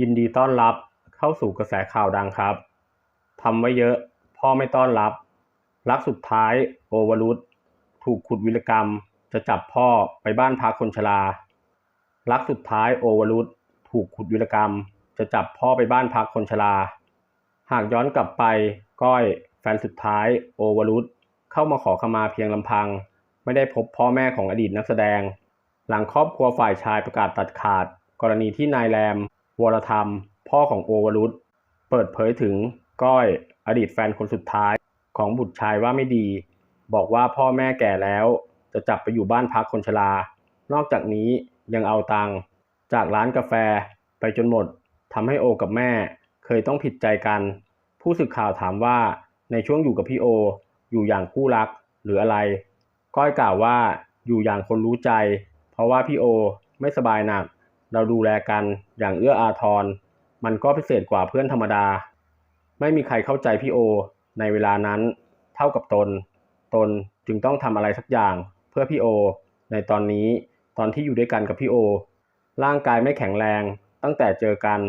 ยินดีต้อนรับเข้าสู่กระแสข่าวดังครับ ทำไว้เยอะ พ่อไม่ต้อนรับ รักสุดท้ายโอวรุษถูกขุดวิรกรรม จะจับพ่อไปบ้านพักคนชรา รักสุดท้ายโอวรุษถูกขุดวิรกรรม จะจับพ่อไปบ้านพักคนชรา หากย้อนกลับไป ก้อย แฟนสุดท้ายโอวรุษเข้ามาขอขมาเพียงลำพัง ไม่ได้พบพ่อแม่ของอดีตนักแสดง หลังครอบครัวฝ่ายชายประกาศตัดขาด กรณีที่นายแรม วรธรรม พ่อของโอวรุษเปิดเผยถึงก้อยอดีตแฟนคนสุดท้ายของบุตรชายว่าไม่ดี บอกว่าพ่อแม่แก่แล้ว จะจับไปอยู่บ้านพักคนชรา นอกจากนี้ยังเอาตังค์จากร้านกาแฟไปจนหมดทำให้โอกับแม่เคยต้องผิดใจกัน ผู้สื่อข่าวถามว่าในช่วงอยู่กับพี่โอ อยู่อย่างคู่รักหรืออะไร ก้อยกล่าวว่าอยู่อย่างคนรู้ใจ เพราะว่าพี่โอไม่สบายหนัก เราดูแลกันอย่างเอื้ออาทร มันก็พิเศษกว่าเพื่อนธรรมดา ไม่มีใครเข้าใจพี่โอ ในเวลานั้น เท่ากับตน ตนจึงต้องทำอะไรสักอย่าง เพื่อพี่โอ ในตอนนี้ตอนที่อยู่ด้วยกันกับพี่โอ ร่างกายไม่แข็งแรง ตั้งแต่เจอกัน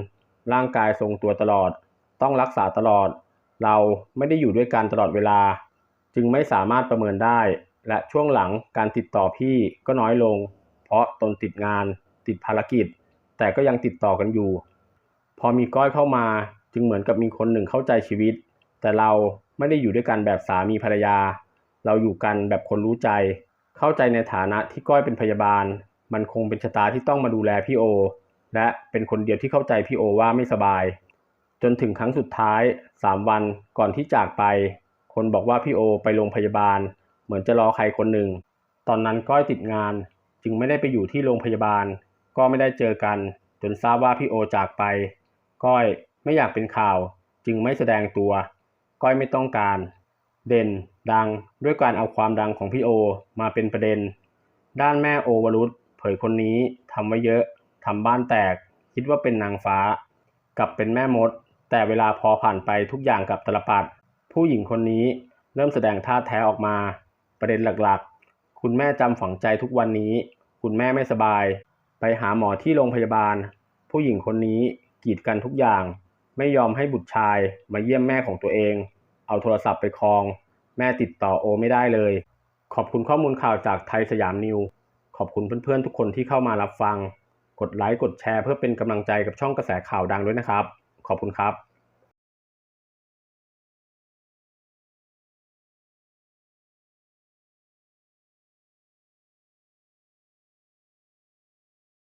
ร่างกายทรงตัวตลอด ต้องรักษาตลอด เราไม่ได้อยู่ด้วยกันตลอดเวลา จึงไม่สามารถประเมินได้ และช่วงหลังการติดต่อพี่ก็น้อยลง เพราะตนติดงาน ติดภารกิจ แต่ก็ยังติดต่อกันอยู่ พอมีก้อยเข้ามาจึงเหมือนกับมีคนหนึ่งเข้าใจชีวิต แต่เราไม่ได้อยู่ด้วยกันแบบสามีภรรยา เราอยู่กันแบบคนรู้ใจ เข้าใจในฐานะที่ก้อยเป็นพยาบาล มันคงเป็นชะตาที่ต้องมาดูแลพี่โอ และเป็นคนเดียวที่เข้าใจพี่โอว่าไม่สบาย จนถึงครั้งสุดท้าย 3 วันก่อนที่จากไป คนบอกว่าพี่โอไปโรงพยาบาล เหมือนจะรอใครคนหนึ่ง ตอนนั้นก้อยติดงานจึงไม่ได้ไปอยู่ที่โรงพยาบาล ก็ไม่ได้เจอกัน จนทราบว่าพี่โอจากไป ก้อยไม่อยากเป็นข่าว จึงไม่แสดงตัว ก้อยไม่ต้องการ เด่น ดังด้วยการเอาความดังของพี่โอมาเป็นประเด็น ด้านแม่โอวรุษเผยคนนี้ทำไว้เยอะทำบ้านแตก คิดว่าเป็นนางฟ้า กลับเป็นแม่มด แต่เวลาพอผ่านไปทุกอย่างกับตลปัดผู้หญิงคนนี้เริ่มแสดงท่าแท้ออกมา ประเด็นหลักๆ คุณแม่จำฝังใจทุกวันนี้ คุณแม่ไม่สบาย ไปหาหมอที่โรงพยาบาล ผู้หญิงคนนี้กีดกันทุกอย่าง ไม่ยอมให้บุตรชายมาเยี่ยมแม่ของตัวเอง เอาโทรศัพท์ไปคลอง แม่ติดต่อโอไม่ได้เลย ขอบคุณข้อมูลข่าวจากไทยสยามนิว ขอบคุณเพื่อนๆทุกคนที่เข้ามารับฟัง กดไลค์กดแชร์เพื่อเป็นกำลังใจกับช่องกระแสข่าวดังด้วยนะครับ ขอบคุณครับ